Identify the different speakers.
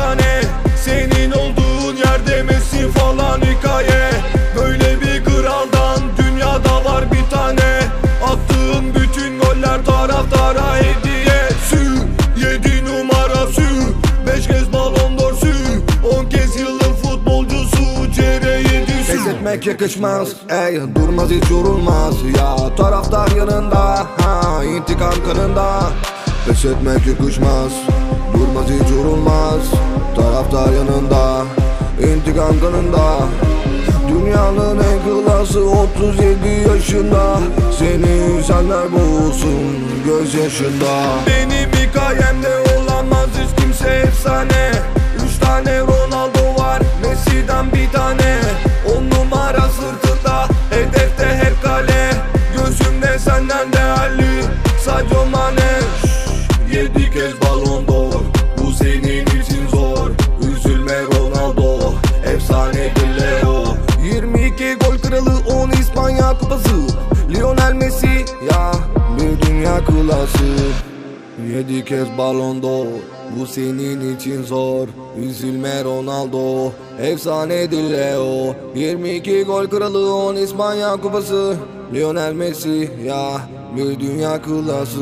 Speaker 1: efsane Senin olduğun yerde Messi falan hikaye. Böyle bir kraldan dünyada var bir tane. Attığın bütün goller taraftara hediye. Sü, yedi numara sü. Beş kez balon d'Or On kez yılın futbolcusu. CR7 sü.
Speaker 2: Pes etmek yakışmaz. Ey durmaz hiç yorulmaz. Ya taraftar yanında. Ha intikam kanında. Pes etmek yakışmaz. Durmaz hiç yorulmaz Taraftar yanında intikam kanında. Dünyanın en klası 37 yaşında. Seni üzenler boğulsun gözyaşında.
Speaker 1: Benim hikayemde olamaz hiç kimse efsane. Üç tane Ronaldo var Messi'den bir tane. On numara sırtında Hedefte hep kale. Gözümde senden değerli
Speaker 2: Kupası Lionel Messi ya bir dünya klası Yedi kez balon d'Or bu senin için zor. Üzülme Ronaldo Efsanedir Leo. 22 gol kralı 10 İspanya kupası. Lionel Messi ya bir dünya klası